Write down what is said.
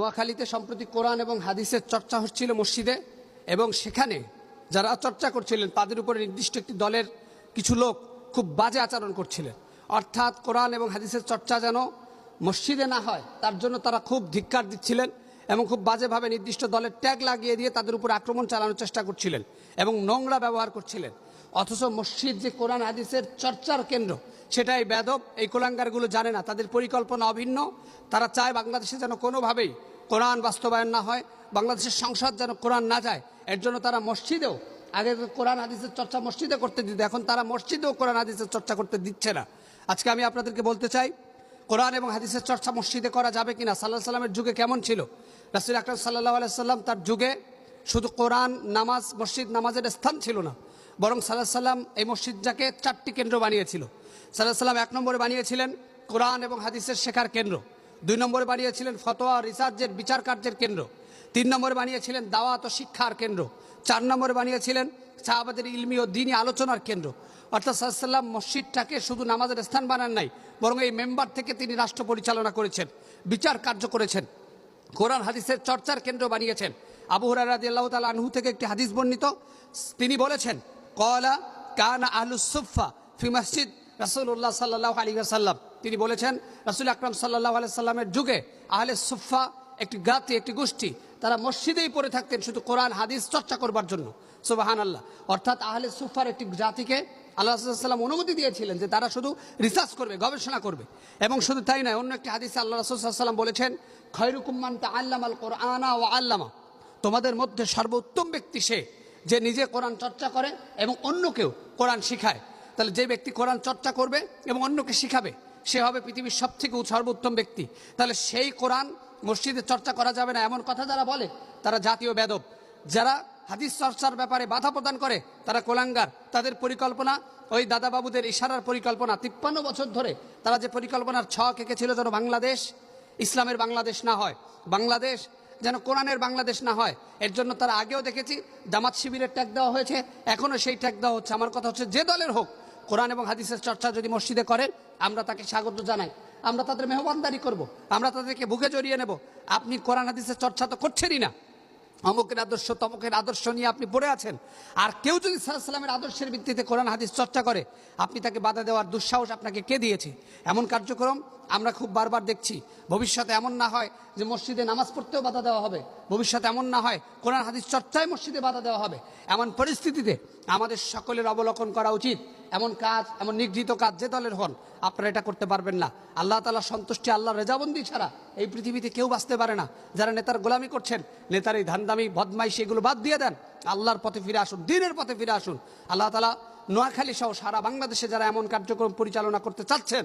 নোয়াখালীতে সম্প্রতি কোরআন এবং হাদিসের চর্চা হচ্ছিল মসজিদে এবং সেখানে যারা চর্চা করছিলেন, তাদের উপরে নির্দিষ্ট একটি দলের কিছু লোক খুব বাজে আচরণ করছিলেন। অর্থাৎ কোরআন এবং হাদিসের চর্চা যেন মসজিদে না হয়, তার জন্য তারা খুব ধিক্কার দিচ্ছিলেন এবং খুব বাজেভাবে নির্দিষ্ট দলের ট্যাগ লাগিয়ে দিয়ে তাদের উপর আক্রমণ চালানোর চেষ্টা করছিলেন এবং নোংরা ব্যবহার করছিলেন। অথচ মসজিদ যে কোরআন হাদিসের চর্চার কেন্দ্র, সেটাই বেদব, এই কোলাঙ্গারগুলো জানে না। তাদের পরিকল্পনা অভিন্ন। তারা চায় বাংলাদেশে যেন কোনোভাবেই কোরআন বাস্তবায়ন না হয়, বাংলাদেশের সংসদ যেন কোরআন না যায়। এর জন্য তারা মসজিদেও, আগে কোরআন হাদিসের চর্চা মসজিদে করতে দিত, এখন তারা মসজিদেও কোরআন হাদিসের চর্চা করতে দিচ্ছে না। আজকে আমি আপনাদেরকে বলতে চাই, কোরআন এবং হাদিসের চর্চা মসজিদে করা যাবে কিনা? সাল্লাহ সাল্লামের যুগে কেমন ছিল? রাসুল আকরম সাল্লাহ আলাইসাল্লাম তার যুগে শুধু কোরআন, নামাজ, মসজিদ, নামাজের স্থান ছিল না। বরং সাল্লাহ সাল্লাম এই মসজিদটাকে চারটি কেন্দ্র বানিয়েছিল। সাল্লাহ সাল্লাম এক নম্বরে বানিয়েছিলেন কোরআন এবং হাদিসের শেখার কেন্দ্র। দুই নম্বরে বানিয়েছিলেন ফতোয়া রিসার্চের বিচার কার্যের কেন্দ্র। তিন নম্বরে বানিয়েছিলেন দাওয়াত ও শিক্ষার কেন্দ্র। চার নম্বরে বানিয়েছিলেন সাহাবাদের ইলমি ও দিনী আলোচনার কেন্দ্র। অর্থাৎ সাল্লাম মসজিদটাকে শুধু নামাজের স্থান বানান নাই, বরং এই মেম্বার থেকে তিনি রাষ্ট্র পরিচালনা করেছেন, বিচার কার্য করেছেন, কোরআন হাদিসের চর্চার কেন্দ্র বানিয়েছেন। আবু হুরারাদি আল্লাহ তালা আনহু থেকে একটি হাদিস বর্ণিত। তিনি বলেছেন কলা কান আহলুসুফা ফি মসজিদ রাসুল্লাহ সাল্লাহ আলী সাল্লাম তিনি বলেছেন, রাসুল আকরাম সাল্লাহ আলি সাল্লামের যুগে আহলে সুফা একটি গাতি একটি গোষ্ঠী, তারা মসজিদেই পড়ে থাকতেন শুধু কোরআন, হাদিস চর্চা করবার জন্য। সুবাহান আল্লাহ অর্থাৎ আহলে সুফার একটি জাতিকে আল্লাহ সাল্লাম অনুমতি দিয়েছিলেন যে তারা শুধু রিসার্চ করবে, গবেষণা করবে। এবং শুধু তাই নয়, অন্য একটি হাদিসে আল্লাহ রসুল্লাম বলেছেন খয়রুকুম্মান তা আল্লাম আল কোরআনা ও আল্লামা। তোমাদের মধ্যে সর্বোত্তম ব্যক্তি সে। যে নিজে কোরআন চর্চা করে এবং অন্যকেও কোরআন শিখায়। তাহলে যে ব্যক্তি কোরআন চর্চা করবে এবং অন্যকে শিখাবে, সে হবে পৃথিবীর সব থেকে সর্বোত্তম ব্যক্তি। তাহলে সেই কোরআন মসজিদে চর্চা করা যাবে না এমন কথা যারা বলে, তারা জাতীয় বেদব। যারা হাদিস চর্চার ব্যাপারে বাধা প্রদান করে, তারা কোলাঙ্গার। তাদের পরিকল্পনা, ওই দাদাবাবুদের ইশারার পরিকল্পনা। তিপ্পান্ন বছর ধরে তারা যে পরিকল্পনার ছক এঁকেছিল যেন বাংলাদেশ, ইসলামের বাংলাদেশ না হয়। বাংলাদেশ যেন কোরআনের বাংলাদেশ না হয়। এর জন্য তারা আগেও দেখেছি জামাত শিবিরের ট্যাগ দেওয়া হয়েছে, এখনও সেই ট্যাগ দেওয়া হচ্ছে। আমার কথা হচ্ছে, যে দলের হোক, কোরআন এবং হাদিসের চর্চা যদি মসজিদে করেন, আমরা তাকে স্বাগত জানাই। আমরা তাদের মেহমানদারি করব। আমরা তাদেরকে বুকে জড়িয়ে নেব। আপনি কোরআন, হাদিসের চর্চা তো করছেনই না। অমুকের আদর্শ, তমুকের আদর্শ নিয়ে আপনি পড়ে আছেন। আর কেউ যদি সাল্লামের আদর্শের ভিত্তিতে কোরআন, হাদিস চর্চা করে, আপনি তাকে বাধা দেওয়ার দুঃসাহস আপনাকে কে দিয়েছে? এমন কার্যক্রম আমরা খুব বারবার দেখছি। ভবিষ্যতে এমন না হয় যে মসজিদে নামাজ পড়তেও বাধা দেওয়া হবে, ভবিষ্যতে এমন না হয় কোরআন হাদিস চর্চায় মসজিদে বাধা দেওয়া হবে, এমন পরিস্থিতিতে আমাদের সকলের অবলোকন করা উচিত। এমন কাজ, এমন নিগৃহীত কাজ যে দলের হন, আপনারা এটা করতে পারবেন না। আল্লাহ তালা সন্তুষ্টি আল্লাহ রেজাবন্দি ছাড়া এই পৃথিবীতে কেউ বাঁচতে পারে না। যারা নেতার গোলামি করছেন, নেতার এই ধান্দামি, বদমাইশি এগুলো বাদ দিয়ে দেন, আল্লাহর পথে ফিরে আসুন, দিনের পথে ফিরে আসুন। আল্লাহ তালা নোয়াখালী সহ সারা বাংলাদেশে যারা এমন কার্যক্রম পরিচালনা করতে চাচ্ছেন